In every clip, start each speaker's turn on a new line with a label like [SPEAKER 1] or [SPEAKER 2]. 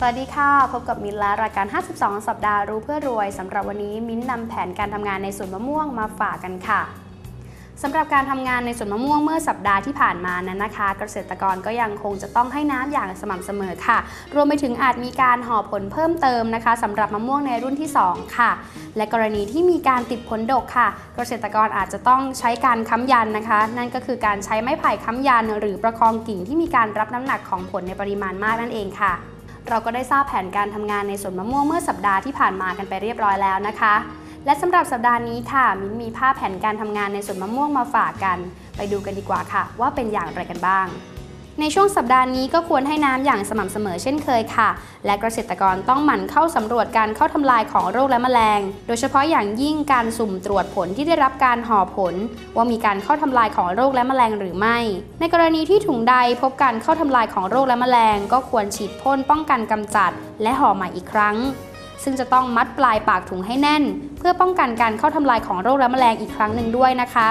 [SPEAKER 1] สวัสดีค่ะ พบกับมิ้นท์และรายการ 52 สัปดาห์รู้เพื่อรวยสำหรับวันนี้มิ้นท์นำแผนการทำงานในสวนมะม่วงมาฝากกันค่ะสำหรับการทำงานในสวนมะม่วงเมื่อสัปดาห์ที่ผ่านมานั้นนะคะ เกษตรกรก็ยังคงจะต้องให้น้ำอย่างสม่ำเสมอค่ะ รวมไปถึงอาจมีการห่อผลเพิ่มเติมนะคะสำหรับมะม่วงในรุ่นที่ 2 ค่ะ และกรณีที่มีการติดผลดกค่ะ เกษตรกรอาจจะต้องใช้การค้ำยันนะคะ นั่นก็คือการใช้ไม้ไผ่ค้ำยัน หรือประคองกิ่งที่มีการรับน้ำหนักของผลในปริมาณมากนั่นเองค่ะ เราก็ได้ทราบแผนการทำงานในสวนมะม่วงเมื่อสัปดาห์ที่ผ่านมากันไปเรียบร้อยแล้วนะคะ และสำหรับสัปดาห์นี้ค่ะ มิ้นมีภาพแผนการทำงานในสวนมะม่วงมาฝากกัน ไปดูกันดีกว่าค่ะ ว่าเป็นอย่างไรกันบ้าง ในช่วงสัปดาห์นี้ก็ควรให้น้ำอย่างสม่ำเสมอเช่นเคยค่ะ และเกษตรกรต้องหมั่นเข้าสำรวจการเข้าทำลายของโรคและแมลง โดยเฉพาะอย่างยิ่งการสุ่มตรวจผลที่ได้รับการห่อผล ว่ามีการเข้าทำลายของโรคและแมลงหรือไม่ ในกรณีที่ถุงใดพบการเข้าทำลายของโรคและแมลง ก็ควรฉีดพ่นป้องกันกำจัด และห่อใหม่อีกครั้ง ซึ่งจะต้องมัดปลายปากถุงให้แน่น เพื่อป้องกันการเข้าทำลายของโรคและแมลงอีกครั้งหนึ่งด้วยนะคะ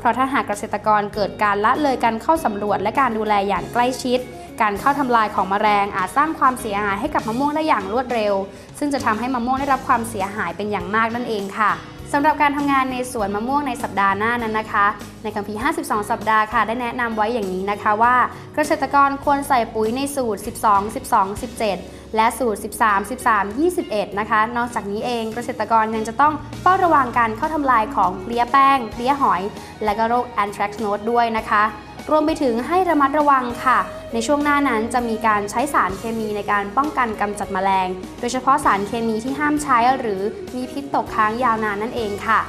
[SPEAKER 1] เพราะถ้าหากเกษตรกรเกิดการละเลยการเข้าสำรวจและการดูแลอย่างใกล้ชิด การเข้าทำลายของแมลงอาจสร้างความเสียหายให้กับมะม่วงได้อย่างรวดเร็ว ซึ่งจะทำให้มะม่วงได้รับความเสียหายเป็นอย่างมากนั่นเองค่ะ สำหรับการทำงานในสวนมะม่วงในสัปดาห์หน้านั้นนะคะ ในคัมภีร์52 สัปดาห์ค่ะได้แนะนำไว้อย่างนี้นะคะว่า เกษตรกรควรใส่ปุ๋ยในสูตร 12 12 17และสูตร 13 13 21 นะคะ นอกจากนี้เองเกษตรกรยังจะต้องเฝ้าระวังการเข้าทำลายของเพลี้ยแป้งเพลี้ยหอย และก็โรค anthrax node ด้วยนะคะ รวมไปถึงให้ระมัดระวังค่ะ ในช่วงหน้านั้นจะมีการใช้สารเคมีในการป้องกันกำจัดแมลง โดยเฉพาะสารเคมีที่ห้ามใช้หรือมีพิษตกค้างยาวนานนั่นเองค่ะ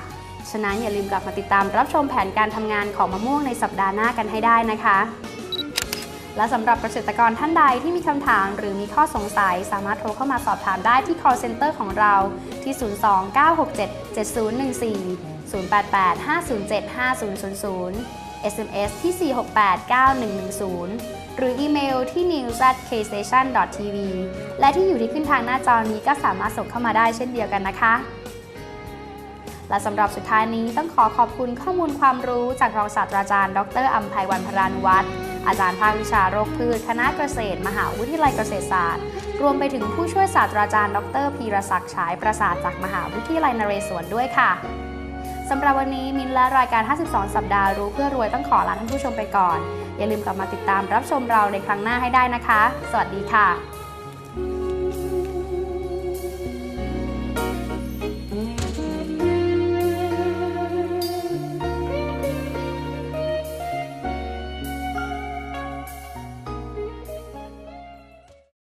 [SPEAKER 1] ฉะนั้นอย่าลืมกลับมาติดตามรับชมแผนการทำงานของมะม่วงในสัปดาห์หน้ากันให้ได้นะคะและสำหรับเกษตรกรท่านใดที่มีคำถามหรือมีข้อสงสัย สามารถโทรเข้ามาสอบถามได้ที่ call center ของเราที่ 029677014 088 507 5000 SMS ที่ 4689110 หรืออีเมลที่ news@kstation.tv และที่อยู่ที่ขึ้นทางหน้าจอนี้ก็สามารถส่งเข้ามาได้เช่นเดียวกันนะคะ และสำหรับสุดท้ายนี้ต้องขอขอบคุณข้อมูลความรู้จากรองศาสตราจารย์ ดรอัมภัยวันพรานุวัฒน์อาจารย์ภาควิชาโรคพืช คณะเกษตร มหาวิทยาลัยเกษตรศาสตร์ รวมไปถึงผู้ช่วยศาสตราจารย์ ดรพีรศักดิ์ฉายประสาทจากมหาวิทยาลัยนเรศวรด้วยค่ะ สำหรับวันนี้มินและรายการ 52 สัปดาห์รู้เพื่อรวยต้องขอลาท่านผู้ชมไปก่อน อย่าลืมกลับมาติดตามรับชมเราในครั้งหน้าให้ได้นะคะ สวัสดีค่ะ